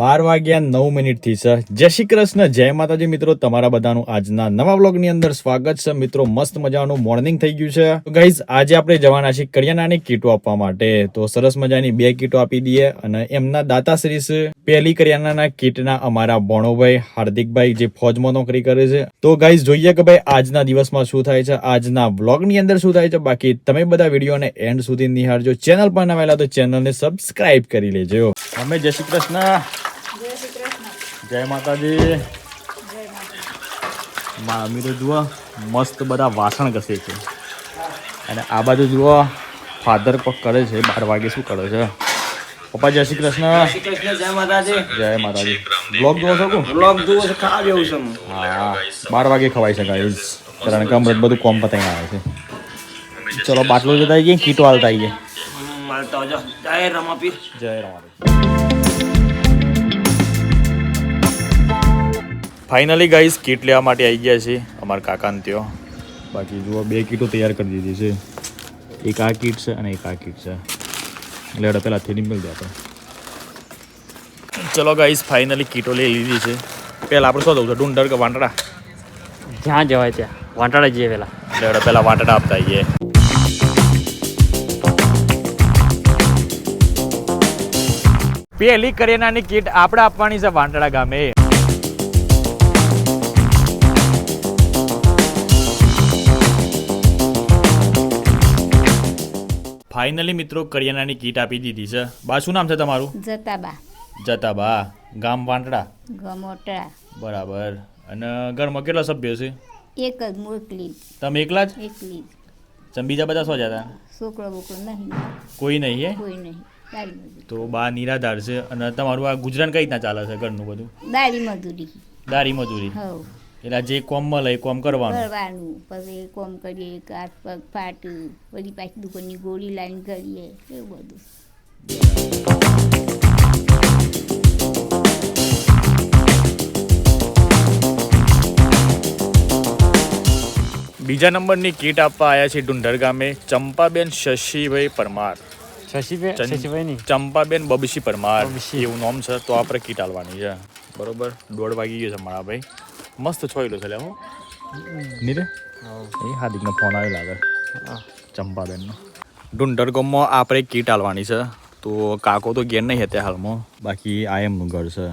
બાર વાગ્યા નવ મિનિટથી, સર. જય શ્રી કૃષ્ણ. જય માતાજી, મિત્રો. તમારા બધાનું આજના નવા બ્લોગની અંદર સ્વાગત છે. મિત્રો, મસ્ત મજાનું મોર્નિંગ થઈ ગયું છે. તો ગાઈઝ આજે આપણે જવાના છીએ કરિયાણાની કીટો આપવા માટે. તો સરસ મજાની બે કીટો આપી દઈએ અને એમના દાતાશ્રી પહેલી કરિયાણાના કીટના અમારા ભણોભાઈ હાર્દિકભાઈ, જે ફોજમાં નોકરી કરે છે. તો ગાઈઝ જોઈએ કે ભાઈ આજના દિવસમાં શું થાય છે, આજના બ્લોગની અંદર શું થાય છે. બાકી તમે બધા વિડીયોને એન્ડ સુધી નિહાળજો. ચેનલ પર નવેલા તો ચેનલને સબસ્ક્રાઇબ કરી લેજો. અમે જય શ્રી કૃષ્ણ. જય માતાજી. માં અમી તો જુઓ મસ્ત બધા વાસણ ઘસે છે. અને આ બાજુ જુઓ ફાધર પગ કરે છે બાર વાગે શું કરે છે. પપ્પા જય શ્રી કૃષ્ણ. જય માતાજી. જય માતાજી. બ્લોગ જોવો છો બ્લોગ જુઓ છો ખાવા જેવું છે હા બાર વાગે ખવાય છે ગાઈઝ કારણ કે અમૃત બધું કોમ પતાઈને આવે છે. ચલો બાટલો જતા આવીએ કીટો હાલતા આવીએ જય રમાપીર. જય રમાદેવ ફાઇનલી ગાઈસ કીટ લેવા માટે આવી ગયા છે અમારા કાકાને ત્યો. બાકી જુઓ બે કીટો તૈયાર કરી દીધી છે. એક આ કીટ છે અને એક આ કીટ છે. એટલે હેડો પહેલાં થેલી મેળ જાય આપણે. ચલો ગાઈસ ફાઇનલી કીટો લઈ લીધી છે. પહેલાં આપણે શું દઉં છે ડુંડર કે વાંટડા? જ્યાં જવાય ત્યાં. વાંટાડા જઈએ પહેલાં. એટલે હેડો પહેલાં વાંટડા આપતા આવીએ પહેલી કરિયાણાની કીટ આપણે આપવાની છે વાંટડા ગામે. ફાઇનલી મિત્રો કરિયાણાની કીટ આપી દીધી છે. બા શું નામ છે તમારું? જતાબા. જતા બા ગામ વાંટડા? ગમોટડા બરાબર. અને ઘરમાં કેટલા સભ્યો છે? એક જ મોકલી તમે એકલા જ? એકલી તમે બીજા બધા સો જતા? છોકરો બોકરો નહીં. કોઈ નહીં હે? કોઈ નહીં. તો બા નિરાધાર છે. અને તમારું આ ગુજરાન કઈ રીતના ચાલે છે ઘરનું બધું? દાળી મજૂરી. દારી મજૂરી. હવ. એટલે જે જે કોમમાં લઈ કોમ કરવાનું? કરવાનું. પછી કોમ કરીએ હાથ પગ ફાટ્યું પછી પાછી દુકાનની ગોળી લાઈન કરીએ એવું બધું. બીજા નંબરની કીટ આપવા આવ્યા છે ઢુંઢર ગામે ચંપાબેન શશીભાઈ પરમાર. ચંપાબેન બબશી પરમાર. એવું નામ છે તો આપણે કીટ આલવાની છે. બરોબર? દોઢ વાગી ગયો છે મારા ભાઈ. મસ્ત છોયલો છે લે હું નીરે એ હાર્દિકનો ફોન આવ્યો લાગે ચંપાબેનનો ડુંડર ગામમાં આપણે કીટ આલવાની છે તો કાકો તો ઘેર નહીં હતા હાલમાં બાકી આ એમનું ઘર છે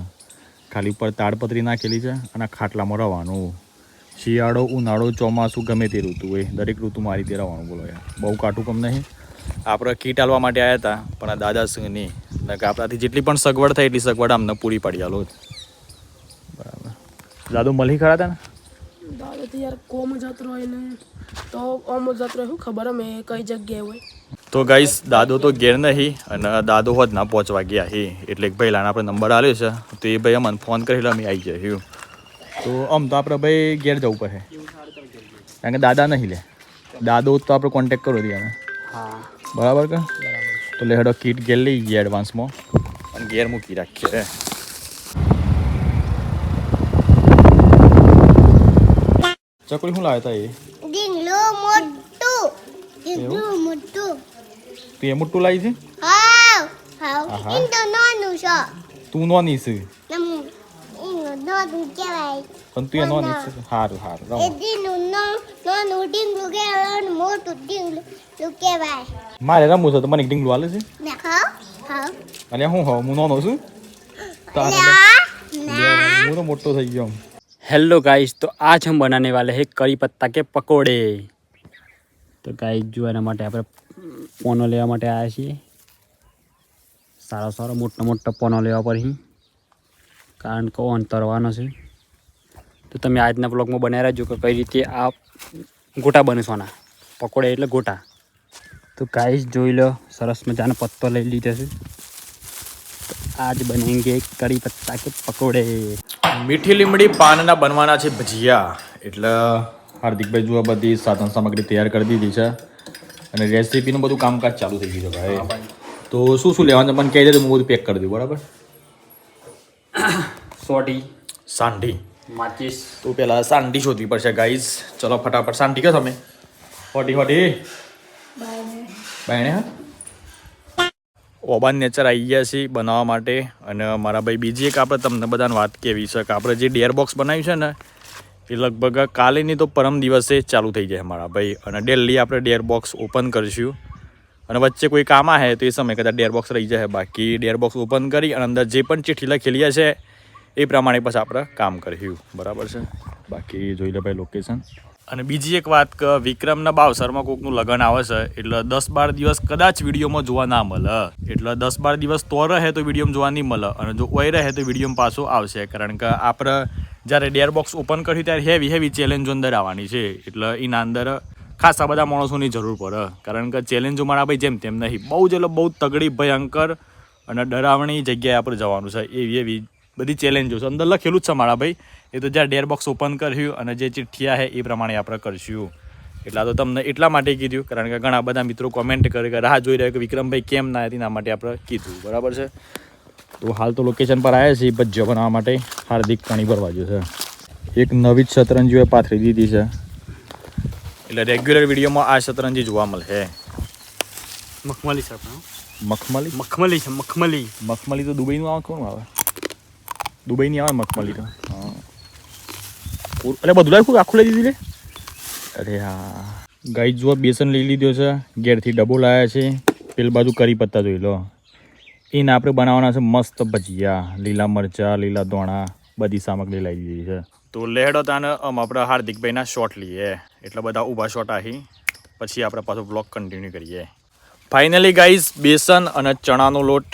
ખાલી ઉપર તાડપત્રી નાખેલી છે અને ખાટલામાં રહેવાનું શિયાળો ઉનાળો ચોમાસું ગમે તે ઋતુ હોય દરેક ઋતુમાં આ રીતે રહેવાનું બોલો યાર બહુ કાટું કમ નહીં આપણે કીટ આલવા માટે આવ્યા હતા પણ આ દાદા સિંહ નહીં આપણાથી જેટલી પણ સગવડ થાય એટલી સગવડ અમને પૂરી પાડી આલો દાદુ મળી ખરા હતા ને દાદુ તો યાર કોમ જતો હોય ને. તો ઓમ જતો હોય ખબર અમે કઈ જગ્યાએ હોય? તો ગાઈસ દાદો તો ઘેર નહીં અને દાદો હોત ના પહોંચવા ગયા હે. એટલે એક ભાઈ લાના આપણે નંબર આવ્યો છે. તો એ ભાઈ અમને ફોન કરી અમે આવી જઈએ તો આમ તો આપણે ભાઈ ઘેર જવું પડે. કારણ કે દાદા નહીં લે. દાદો તો આપણે કોન્ટેક કરો દઈએ હા. બરાબર કે? તો લેહડો કીટ ઘેર લઈ ગયા એડવાન્સમાં અને ઘેર મૂકી રાખીએ ચકલી શું લાવ્યા હતા એ ડીંગલું મોટું ડીંગલું મોટું. તું એ મોટું લાવી છે? હા હા ઇન તો નાનું છે. તું નોની છે. નાનું કહેવાય. પણ તું એ નોની છે. સારું સારું એ નો- નાનું ડીંગલું કહેવાય મોટું ડીંગલું કહેવાય. મારે રમવું છે તો મને ડીંગલું હાલે છે. હા હાવ અને હું હું નાનો છું? તારે હું તો મોટો થઈ ગયો. हेलो गाइस तो आज हम बनाने वाले हैं करी पत्ता के पकोड़े તો ગાઈસ જો એના માટે આપણે પોનો લેવા માટે આવ્યા છીએ સારો સારો મોટો મોટો પોનો લેવા પડે કારણ કે ઓન તરવાનો છે તો તમે આજના બ્લોગમાં બનાવી રહેજો કે કઈ રીતે આ ગોટા બને સોના પકોડે એટલે ગોટા તો ગાઈસ જોઈ લો સરસ મજાનો પત્તો લઈ લીધો છે તો આજ બનેંગે કરી પત્તા કે પકોડે મીઠી લીમડી પાનના બનવાના છે ભજીયા. એટલે હાર્દિકભાઈ જુઓ બધી સાધન સામગ્રી તૈયાર કરી દીધી છે અને રેસીપીનું બધું કામકાજ ચાલુ થઈ ગયું છે ભાઈ. તો શું શું લેવાનું મને કહી દેજો હું બધું પેક કરી દઉં બરાબર? સોટી સાંઢી. માચીસ. તો પેલા સાંઢી શોધવી પડશે ગાઈઝ ચલો ફટાફટ. સાંઢી કહો તમે? હોટી હોટી. બાયણે હા? ઓબાન નેચર આવી ગયા છીએ બનાવવા માટે. અને મારા ભાઈ બીજી એક આપણે તમને બધાને વાત કહેવી છે કે આપણે જે ડેર બોક્સ બનાવ્યું છે ને, એ લગભગ કાલેની તો પરમ દિવસે ચાલુ થઈ જાય મારા ભાઈ. અને ડેલી આપણે ડેર બોક્સ ઓપન કરીશું. અને વચ્ચે કોઈ કામ આવે તો એ સમય કદાચ ડેર બોક્સ રહી જાય. બાકી ડેર ઓપન કરી અને અંદર જે પણ ચિઠ્ઠી લખેલી છે, એ પ્રમાણે પછી આપણે કામ કરીશું. બરાબર છે? બાકી જોઈ લે ભાઈ લોકેશન અને બીજી એક વાત કે વિક્રમના બાવસરમાં કોકનું લગ્ન આવે છે, એટલે દસ બાર દિવસ કદાચ વિડીયોમાં જોવા ના મળે. એટલે દસ બાર દિવસ તો રહે તો વિડીયોમાં જોવા નહીં મળે, અને જો ઓય રહે તો વિડીયોમાં પાછો આવશે, કારણ કે આપણે જ્યારે ડેર બોક્સ ઓપન કર્યું ત્યારે હેવી હેવી ચેલેન્જો અંદર આવવાની છે, એટલે એના અંદર ખાસા બધા માણસોની જરૂર પડે. કારણ કે ચેલેન્જો મારા ભાઈ જેમ તેમ નહીં, બહુ જ એટલે બહુ તગડી, ભયંકર અને ડરાવણી જગ્યાએ આપણે જવાનું છે, એવી એવી બધી ચેલેન્જો છે અંદર લખેલું જ છે મારા ભાઈ. એ તો જ્યાં ડેર બોક્સ ઓપન કર્યું અને જે ચિઠ્ઠિયા છે એ પ્રમાણે આપણે કરશું. એટલા તો તમને એટલા માટે કીધું કારણ કે ઘણા બધા મિત્રો કોમેન્ટ કરે કે રાહ જોઈ રહ્યા કે વિક્રમભાઈ કેમ ના હતી એના માટે આપણે કીધું. બરાબર છે? તો હાલ તો લોકેશન પર આવ્યા છીએ ભજ્જો બનાવવા માટે. હાર્દિક પાણી ભરવા છે. એક નવી જ શતરંજીઓ પાથરી દીધી છે. એટલે રેગ્યુલર વિડીયોમાં આ શતરંજી જોવા મળશે. મખમલી છે મખમલી? મખમલી છે મખમલી. મખમલી તો દુબઈનું આવે કોણ આવે? દુબઈની આવે મખમલી તો પૂર- બધું લાવ્યું આખું લઈ દીધું લે. અરે હા. ગાઈ જુઓ, બેસન લઈ લીધો છે. ઘેરથી ડબો લાવ્યા છે. પેલી બાજુ કરી પત્તા જોઈ લો. એને આપણે બનાવવાના છે મસ્ત ભજીયા. લીલા મરચાં, લીલા ધોણા, બધી સામગ્રી લાવી દીધી છે. તો લેહડો તાને આપણે હાર્દિકભાઈના શોટ લઈએ. એટલે બધા ઊભા શોટ આહી. પછી આપણે પાછો બ્લોગ કન્ટિન્યુ કરીએ. ફાઇનલી ગાઈઝ બેસન અને ચણાનો લોટ.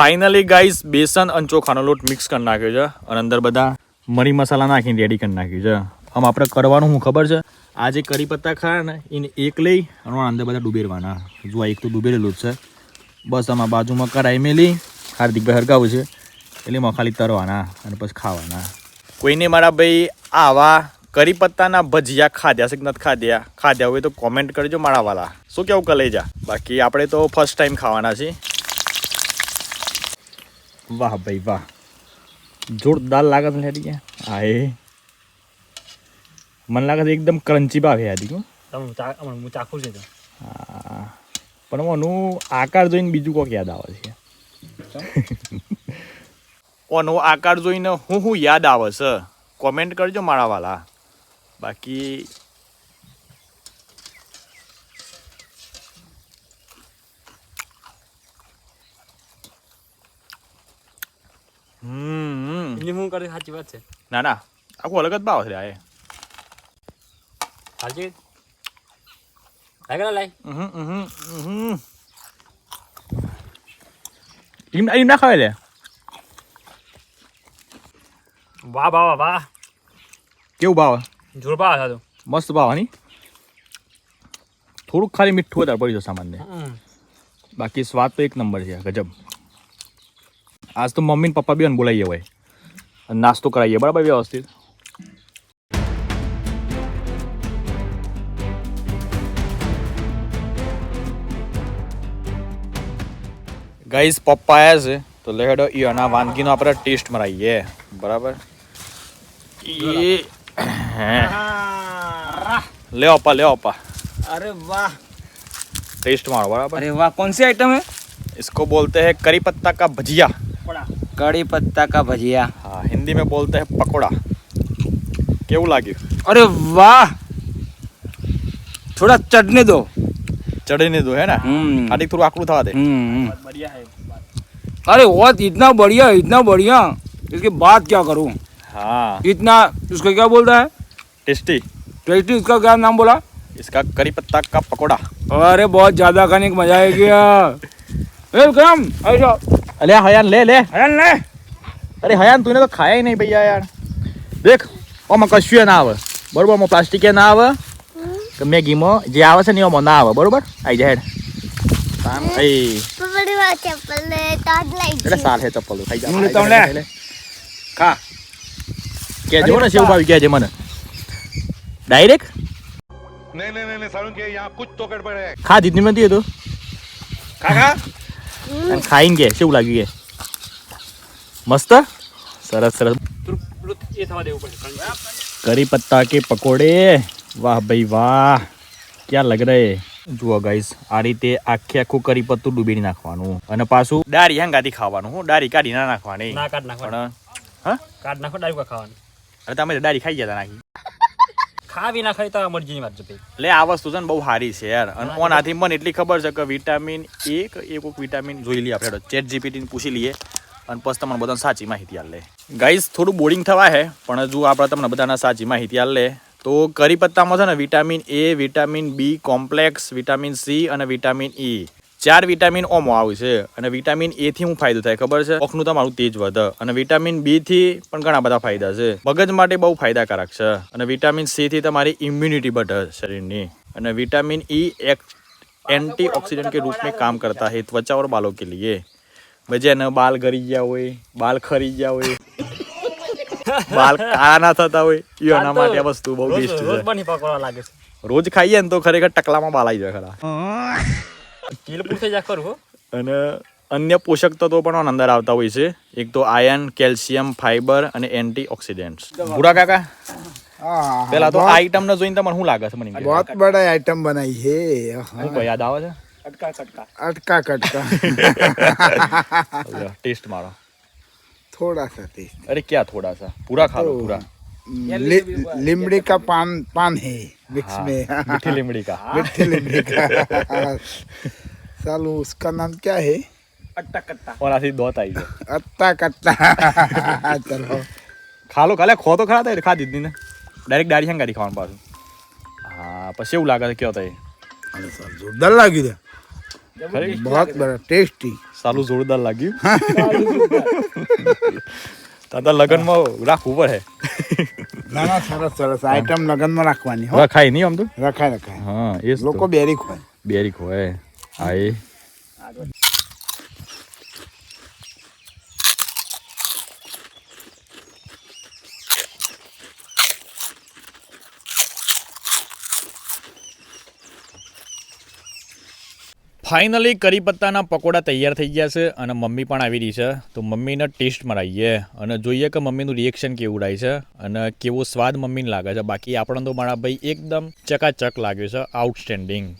ફાઇનલી ગાઈઝ બેસન અને ચોખાનો લોટ મિક્સ કરી નાખ્યો છે અને અંદર બધા મરી મસાલા નાખીને રેડી કરી નાખ્યું છે. આમ આપણે કરવાનું હું ખબર છે? આ જે કરી પત્તા ખાય ને, એને એક લઈ અને અંદર બધા ડૂબેરવાના. જો એક તો ડૂબેરેલું જ છે. બસ આમાં બાજુમાં કઢાઈ મેલી. હાર્દિકભાઈ હરગાવું છે. એટલે એમાં ખાલી તરવાના અને પછી ખાવાના. કોઈને મારા ભાઈ આવા કરી પત્તાના ભજીયા ખાધ્યા છે નથી ખાધ્યા? ખાધ્યા હોય તો કોમેન્ટ કરજો મારા વાલા. શું કેવું કલેજા બાકી આપણે તો ફર્સ્ટ ટાઈમ ખાવાના છીએ. વાહ ભાઈ વાહ. જોરદાર લાગે છે હેડી હા એ મને લાગે છે એકદમ ક્રન્ચી ભાવે યાદી હો. ચાખું છે હા. પણ ઓનું આકાર જોઈને બીજું કોક યાદ આવે છે. ઓનો આકાર જોઈને હું હું યાદ આવે છે. કોમેન્ટ કરજો મારા વાલા. બાકી હમ હું કરે સાચી વાત છે. ના ના. આખું અલગ જ ભાવ છે આ હાજી લાગેલા લાગે લાઈ ઉહું. એમ એમ ના ખાવે લે. વાહ વાહ વાહ કેવું ભાવ? જોર ભાવ હતો મસ્ત ભાવ હની. થોડુંક ખાલી મીઠું વધારે પડી જશે સામાન્ય બાકી સ્વાદ તો એક નંબર છે ગજબ. આજ તો મમ્મી ને પપ્પા બી બોલાવીએ હોય અને નાસ્તો કરાવીએ બરાબર વ્યવસ્થિત ગાઈસ પપ્પા આવ્યા છે તો લેડો ઈ અને આ વાનગીનો આપણે ટેસ્ટ મરાઈએ બરાબર એ લે અપ્પા લે અપ્પા अरे वाह टेस्ट मारो बराबर अरे वाह कौन सी आइटम है इसको बोलते हैं करी पत्ता का भजिया પકોડા કડી પત્તા કા ભજીયા હા હિન્દી મેં બોલતે હે પકોડા કેવું લાગ્યું અરે વાહ થોડા ચડને દો ચડને દો હે ને ખાલી થોડું આકડું થવા દે अरे हम्म, हम्म। बहुत इतना बढ़िया इतना बढ़िया। इसके बाद क्या करूँ? हाँ। इतना इसका क्या बोलता है? टेस्टी। टेस्टी उसका क्या नाम बोला? इसका करी पत्ता का पकोड़ा। अरे बहुत ज़्यादा खाने का मज़ा आएगा। वेलकम ऐसा। અલે હયાન લે લે. હયાન લે. અરે હયાન તું તો ખાય નહીં ભૈયા યાર. દેખ ઓમાં કશું ના આવે. બરોબર ઓમાં પ્લાસ્ટિક ના આવે. કે મેગીમો જે આવે છે ને ઓમાં ના આવે. બરોબર? આઈ જાય ચપ્પલ ખાઈ જા હું તમને લે. ખા. કે જો ને સેવ ભાવી કે મને. ડાયરેક્ટ નહીં નહીં તો ખા જીતની મતી હે ખા ખા. અને ખાઈને કે કેવું લાગ્યું કે મસ્ત? સરસ સરસ. કરી પત્તા કે પકોડે? વાહ ભાઈ વાહ. ક્યાં લગ રહે? જુઓ ગાઈસ આ રીતે આખે આખું કરી પત્તું ડૂબી નાખવાનું. અને પાછું ડારી હંગાથી ખાવાનું. હું ડારી કાઢી ના નાખવાની. ના નાખવાની. હા? કાઢ નાખો ડારી ખાવાની. અરે તમે ડારી ખાઈ ગયા નાખી. ખાવી ના ખાઈ તો આ મરજીની વાત છે એટલે આ વસ્તુ છે ને બહુ સારી છે યાર. અને ઓનાથી મને એટલી ખબર છે કે વિટામિન એ કે એ કોઈક વિટામિન જોઈ લઈએ આપણે. ચેટ જીપીટી પૂછી લઈએ. અને પછી તમને બધાને સાચી માહિતી આલે. ગાઈઝ થોડું બોરિંગ થવા હે પણ જો આપણે તમને બધાને સાચી માહિતી આલે. તો કરી પત્તામાં છે ને vitamin A vitamin B complex vitamin C અને વિટામિન ઈ ચાર વિટામિન ઓમો આવે છે અને વિટામિન એ થી શું ફાયદો થાય ખબર છે ઓખનું તમારું તેજ વધે અને વિટામિન બી થી પણ ઘણા બધા ફાયદા છે મગજ માટે બહુ ફાયદાકારક છે અને વિટામિન સી થી તમારી ઇમ્યુનિટી बढ़े शरीर અને विटामिन ई एक एंटीऑक्सीडेंट के रूप में काम करता है त्वचा और बालों के लिए ભાઈ જેને બાલ ગરી ગયા હોય બાલ ખરી ગયા હોય બાલ કાળા ના થતા હોય એ એના માટે આ વસ્તુ બહુ બેસ્ટ રોજ છે બની પકડવા લાગે છે રોજ ખાઈએ ને તો ખરેખર ટકલામાં બાલ આવી જાય ખરા તેલ પૂરતે જ આખર અને અન્ય પોષક તત્વો પણ અંદર આવતા હોય છે. એક તો આયર્ન કેલ્શિયમ ફાઈબર અને એન્ટી ઓક્સિડન્ટ્સ ભૂરા કાકા પેલા તો આ આઈટમ ને જોઈને તમને શું લાગે છે મને બહુ બડા આઈટમ બનાવી હે કોઈ યાદ આવે છે? અટકા કટકા. અટકા કટકા. ટેસ્ટ મારો. થોડા સા ટેસ્ટ અરે ક્યાં થોડા સા પૂરા ખા પૂરા. लिमड़ी का पान पान है मिक्स हाँ, में मीठी लिमड़ी का मिट्टी लिमड़ी का सालू उसका नाम क्या है અટ્ટા કટ્ટા और आसी दो आई है अत्ता कट्टा चलो ખા લો કાલે ખો તો ખરા થાય ખા દીધી ને ડાયરેક્ટ દાડી હંગાડી ખાવાનું પાછું હા પછી એવું લાગે છે કયો થાય अरे साल जोरदार लगी रे बहुत बड़ा टेस्टी સાલું જોરદાર લાગ્યું તાતા લગનમાં રાખવું પડે. ના ના સરસ સરસ. આઈટમ લગનમાં રાખવાની રખાય નહીં આમ તો? રખાય રખાય. હા એ લોકો બેરી ખોય બેરી ખોય હા એ. ફાઇનલી કરી પત્તાના પકોડા તૈયાર થઈ ગયા છે અને મમ્મી પણ આવી રહી છે. તો મમ્મીને ટેસ્ટ મરાવીએ અને જોઈએ કે મમ્મીનું રિએક્શન કેવું રહે છે અને કેવો સ્વાદ મમ્મીને લાગે છે. બાકી આપણને તો મારા ભાઈ એકદમ ચકાચક લાગ્યો છે આઉટસ્ટેન્ડિંગ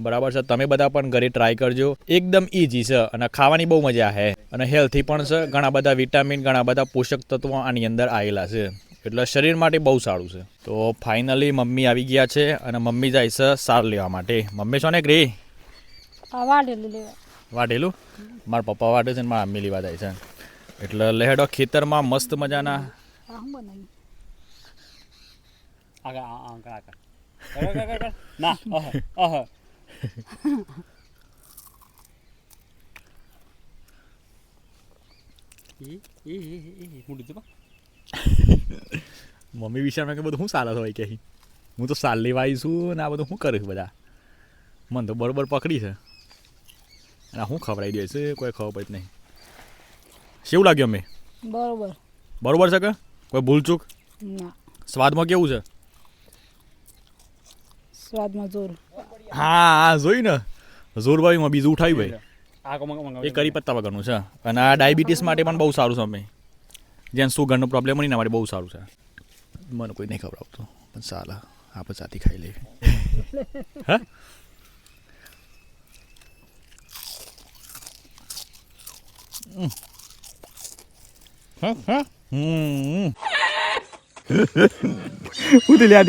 બરાબર છે? તમે બધા પણ ઘરે ટ્રાય કરજો. એકદમ ઇઝી છે અને ખાવાની બહુ મજા છે. અને હેલ્થી પણ છે. ઘણા બધા વિટામિન ઘણા બધા પોષક તત્વો આની અંદર આવેલા છે. એટલે શરીર માટે બહુ સારું છે. તો ફાઇનલી મમ્મી આવી ગયા છે અને મમ્મી જાય છે સાર લેવા માટે. મમ્મી છો ને ગ્રી વાટેલું મારા પપ્પા વાઢે છે ને મારા મમ્મી લેવા જાય છે. એટલે લેહડો ખેતરમાં મસ્ત મજાના. ના અહ અહ. ઈ ઈ ઈ ઈ હું લીધું મમ્મી વિચારમાં કે બધું શું સારા હોય કે? અહીં? હું તો સાલ લેવા આવી છું ને આ બધું શું કરીશ બધા? મને તો બરોબર પકડી છે. અને આ શું ખવડાવી દે છે કોઈ ખબર પડતી નહીં. કેવું લાગ્યું અમે બરોબર. બરોબર છે કે? કોઈ ભૂલચૂક? ના. સ્વાદમાં કેવું છે? સ્વાદમાં જોર. હા હા જોઈ ને. જોરબાઈમાં બીજું ઉઠાવ્યું ભાઈ. આ એ કરી પત્તા વગરનું છે. અને આ ડાયાબિટીસ માટે પણ બહુ સારું છે અમે જેને સુગરનો પ્રોબ્લેમ હોય ને એના માટે બહુ સારું છે. મને કોઈ નહીં ખવડાવતું. પણ સારા આપણે સાથી ખાઈ લઈએ. હા? હા હા હમ લ્યા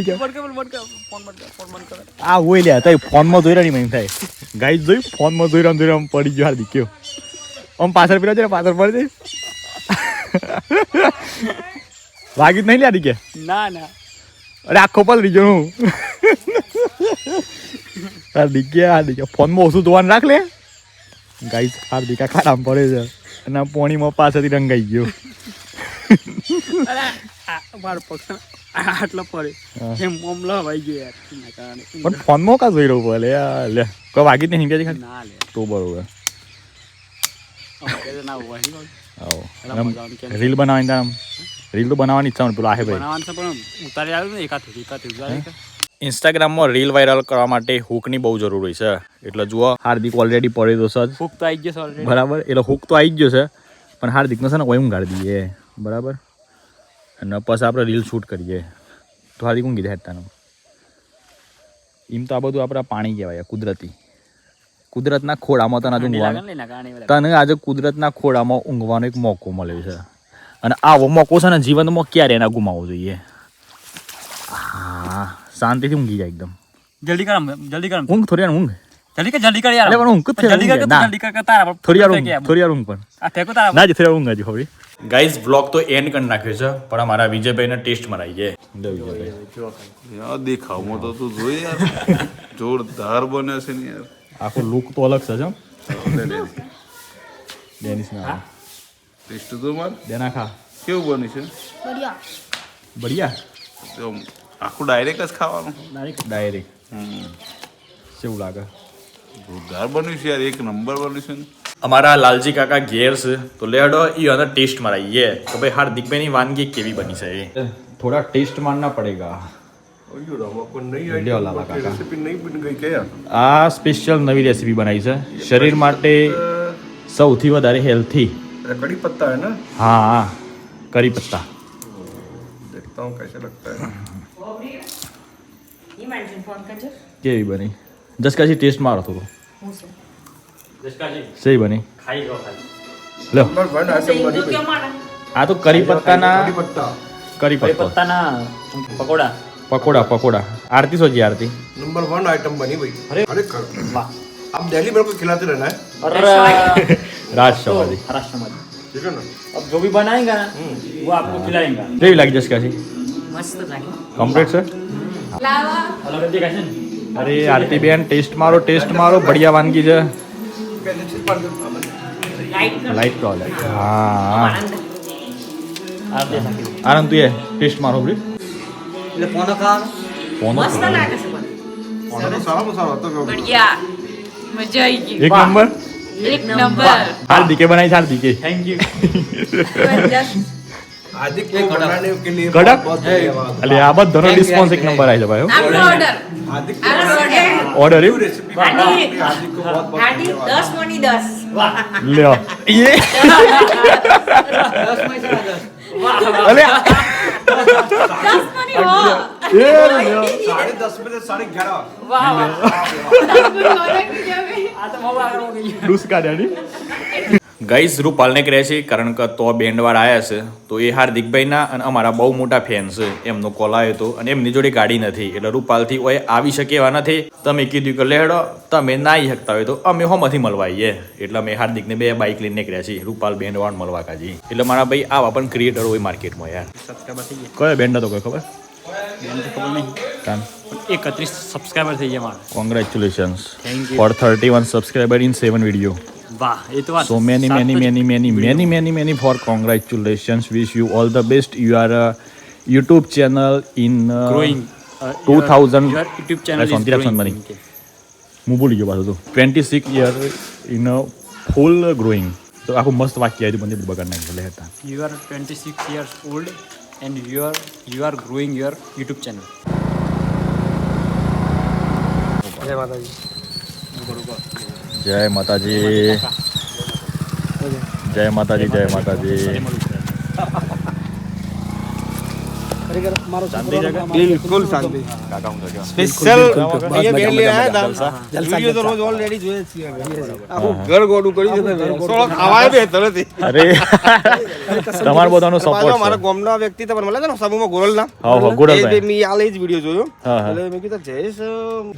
આ હોય લ્યા તઈ ફોનમાં જોઈ રહ્યા નહીં થાય. ગાઈ જોઈ ફોનમાં જોઈ રહ્યા જોઈ રહ્યા પડી ગયો હાર્દિક કયો? આમ પાછળ પેલા છે પાછળ પડે વાગ્યું જ નહીં લ્યા દીકે ના ના. અરે આખો પલ રીજો હું. હાર્દિક હાર્દિક ફોનમાં ઓછું જોવાનું રાખ લે. ગાઈ હાર્દિકા ખાડામાં પડે છે. અને પોણીમાં પાછળથી રંગાઈ ગયો. મારો પગ આટલો પડે એમ મમલો હવાઈ ગયો યાર. કારણે. પણ ફોનમાં કા જોઈ રહ્યો ભલે? લે. કોઈ વાગી જ નહીં કે ના લે. તો બરોબર? રીલ બનાવવાની રીલ તો બનાવવાની ઈચ્છા પેલો આહે ભાઈ બનાવવાનું પણ ઉતારી આવ્યું ને એકાદ એકાદ ઉતારી કે ઇન્સ્ટાગ્રામમાં રીલ વાયરલ કરવા માટે હુકની બહુ જરૂર હોય છે. એટલે જુઓ હાર્દિક ઓલરેડી પડે તો સર હુક તો આવી ગયો છે બરાબર? એટલે હુક તો આવી ગયો છે પણ હાર્દિકને છે ને કોઈ ઊંઘાડી દઈએ બરાબર? અને પછી આપણે રીલ શૂટ કરીએ. તો હાર્દિક ઊંઘી જાય તાનું એમ તો આ બધું આપણા પાણી કહેવાય કુદરતી. કુદરતના ખોળામાં તને આજે ઊંઘવાનું. તને આજે કુદરતના ખોળામાં ઊંઘવાનો એક મોકો મળ્યો છે. અને આવો મોકો છે ને જીવનમાં ક્યારે એના ગુમાવવો જોઈએ. શાંતિથી ઊંઘી જાય એકદમ. જલ્દી કર જલ્દી કર ઊંઘ થોડી વાર ઊંઘ. જલ્દી કર જલ્દી કર યાર. પણ ઊંઘ જલ્દી કર તું. જલ્દી કર તારા પર થોડી વાર ઊંઘ થોડી વાર ઊંઘ પણ. આ ફેંકો તારા ના જ થોડી ઊંઘ હજી હવે ગાઈઝ બ્લોગ તો એન્ડ કરી નાખ્યો છે પણ અમારા વિજયભાઈને ટેસ્ટ મરાઈ ગયા. દેખાવમાં તો તું જોઈ યાર. જોરદાર બને છે ને યાર. આખો લુક તો અલગ છે જમ. ડેનિસ. ના. ટેસ્ટ તો માર. દેના ખા. કેવું બની છે? બઢિયા. બઢિયા? તો આખું ડાયરેક્ટ જ ખાવાનું. ડાયરેક્ટ ડાયરેક્ટ કેવું લાગે? જોરદાર બન્યું છે યાર એક નંબર બન્યું છે અમારા લાલજી કાકા ઘેર છે તો લેડો એ અને ટેસ્ટ મરાઈએ તો ભાઈ હાર્દિક ભાઈની વાનગી કેવી બની છે એ થોડા ટેસ્ટ મારના પડેગા. આ સ્પેશિયલ નવી રેસીપી બનાવી છે. શરીર માટે સૌથી વધારે હેલ્થી કડી પત્તા હે હા હા કરી પત્તા. દેખતા હું કૈસે લગતા કેવી બની જસકાજી ટેસ્ટ મારો થોડો સહી બની ખાઈ લો ખાલી લો नंबर वन आइटम बनी भाई આ તો કરી પત્તાના कड़ी पत्ता કરી કરી પત્તા પત્તાના પકોડા પકોડા પકોડા આરતી સોજી આરતી नंबर वन आइटम बनी भाई अरे अरे कर- आप दिल्ली मेरे को खिलाते रहना है और રાજ સવાજી महाराष्ट्र में ठीक है ना अब जो भी बनाएगा ना वो आपको खिलाएंगा કેવી લાગી જસકાજી मस्त लागे કમ્પ્લીટ છે अलग देखा છે ને અરે આરતી બેન ટેસ્ટ મારો ટેસ્ટ મારો બઢિયા વાનગી છે. લાઈટ તો હા. આનંદ તું એ ટેસ્ટ મારો બ્રી એટલે પોનો ખાવ પોનો મસ્ત લાગે છે પોનો સારો સારો હતો બઢિયા. મજા આવી ગઈ. એક નંબર? એક નંબર. હાલ દીકે બનાવી હાલ દીકે થેન્ક યુ आदिक को बनाने के लिए कड़क? बहुत बहुत धन्यवाद એટલે આ બધાનો રિસ્પોન્સ એક નંબર આવી છે ભાઈ आपका ऑर्डर आदिक ऑर्डर ઓર્ડર એવું रेसिपी आदि आदिक को बहुत बहुत आदि दस मनी दस લ્યો ये અલે दस मनी हो એ લ્યો साढ़े दस बजे साढ़े ग्यारह वाह वाह दस मनी हो रहा है આ તો મોવા કરો ગઈ ડૂસ કાઢ્યાની ગાઈઝ રૂપાલને કહે છે કારણ કે તો બેન્ડવાર આવ્યા છે તો એ હાર્દિકભાઈના અને અમારા બહુ મોટા ફેન છે. એમનો કોલ આવ્યો હતો અને એમની જોડે ગાડી નથી. એટલે રૂપાલથી ઓય આવી શકે એવા નથી. તમે કીધું કે લેડો તમે ના આવી શકતા હોય તો અમે હોમાંથી મળવા આવીએ એટલે અમે હાર્દિકને બે બાઇક લઈને નીકળ્યા છીએ. રૂપાલ બેન્ડવાળ મળવા કાજી. એટલે મારા ભાઈ આવા પણ ક્રિએટર હોય માર્કેટમાં યાર. કયો બેન્ડ હતો કોઈ ખબર? બેન તો ખબર નહીં. એકત્રીસ સબસ્ક્રાઈબર થઈ ગયા મારા. Congratulations four thirty one subscriber in seven video વાહ એ તો વાત So many, સાત many, તો- many, many, many, many, many for congratulations. Wish you all the best. You are a YouTube channel in uh, growing uh, 2000 your YouTube channel That's is on, that's growing on money. Okay. હું ભૂલી ગયો પાછું તો twenty six year in a full growing તો આખું મસ્ત વાક્ય આવ્યું બંને બગાડ નાખ્યું લે હતા You are 26 years old and you are you are growing your YouTube channel. જય માતાજી જય માતાજી. જય માતાજી જય માતાજી. અરે તમાર મારા ગામના વ્યક્તિ તો મને લાગે ને સમૂહમાં ગોરલ ના હા હા ગોરલ જોયો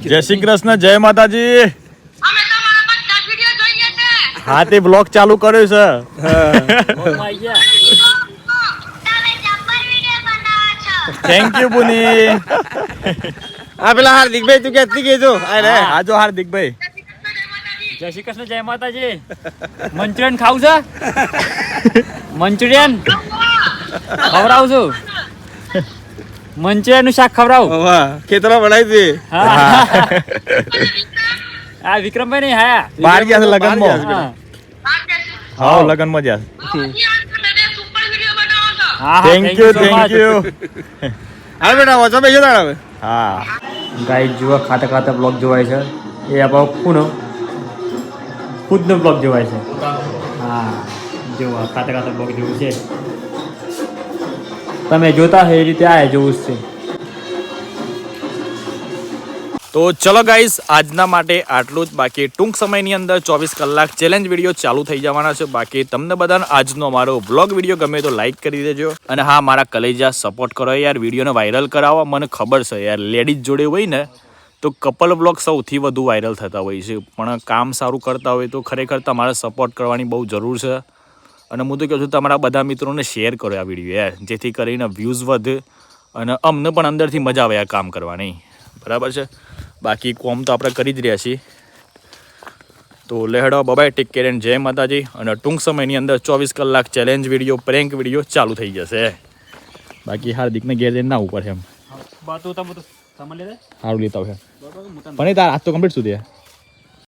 જય શ્રી કૃષ્ણ જય માતાજી. હા તે બ્લોગ ચાલુ કર્યો છે. થેન્ક યુ પુની આ પેલા હાર્દિકભાઈ તું ક્યાંથી કહેજો અરે હાજો હાર્દિકભાઈ. જય શ્રી કૃષ્ણ જય માતાજી. મંચુરિયન ખાવું છે? મંચુરિયન? ખવડાવું છું. મંચુરિયનનું શાક ખવડાવું. ખેતરા ખેતરો બનાવી દે હા. આ વિક્રમભાઈ નહીં હા. બહાર ગયા છે લગનમાં. હા. હા લગનમાં ગયા સુપર વિડિયો બનાવો હા થેન્ક યુ થેન્ક યુ હાલ બેટા વોચો બેસો તાણ હવે. હા. ગાય જુઓ ખાતા ખાતા બ્લોગ જોવાય છે. એ આપણો ખૂનો. ખુદનો બ્લોગ જોવાય છે. હા જુઓ ખાતા ખાતા બ્લોગ જોવું છે. તમે જોતા હોય એ રીતે આ જોવું જ છે. તો ચલો ગાઈસ આજના માટે આટલું જ. બાકી ટૂંક સમયની અંદર ચોવીસ કલાક ચેલેન્જ વીડિયો ચાલુ થઈ જવાના છે. બાકી તમને બધાને આજનો મારો બ્લોગ વીડિયો ગમે તો લાઈક કરી દેજો. અને હા, મારા કલેજા સપોર્ટ કરો યાર વિડીયોને વાયરલ કરાવો. મને ખબર છે યાર લેડીઝ જોડે હોય ને, તો કપલ બ્લોગ સૌથી વધુ વાયરલ થતા હોય છે. પણ કામ સારું કરતા હોય તો ખરેખર તમારે સપોર્ટ કરવાની બહુ જરૂર છે. અને હું તો કહું છું, તમારા બધા મિત્રોને શેર કરો આ વીડિયો યાર. જેથી કરીને વ્યૂઝ વધે અને અમને પણ અંદરથી મજા આવે આ કામ કરવાની. બરાબર છે? બાકી કોમ તો આપણે કરી જ રહ્યા છીએ. તો લેહડો bye bye take care and જય માતાજી અને ટૂંક સમયની અંદર ચોવીસ કલાક ચેલેન્જ વીડિયો પ્રેન્ક વીડિયો ચાલુ થઈ જશે. બાકી હાર્દિકને ઘેર જઈને ના ઉપર છે એમ. સારું લેતા હોય પણ તાર આજ તો કમ્પ્લીટ સુધી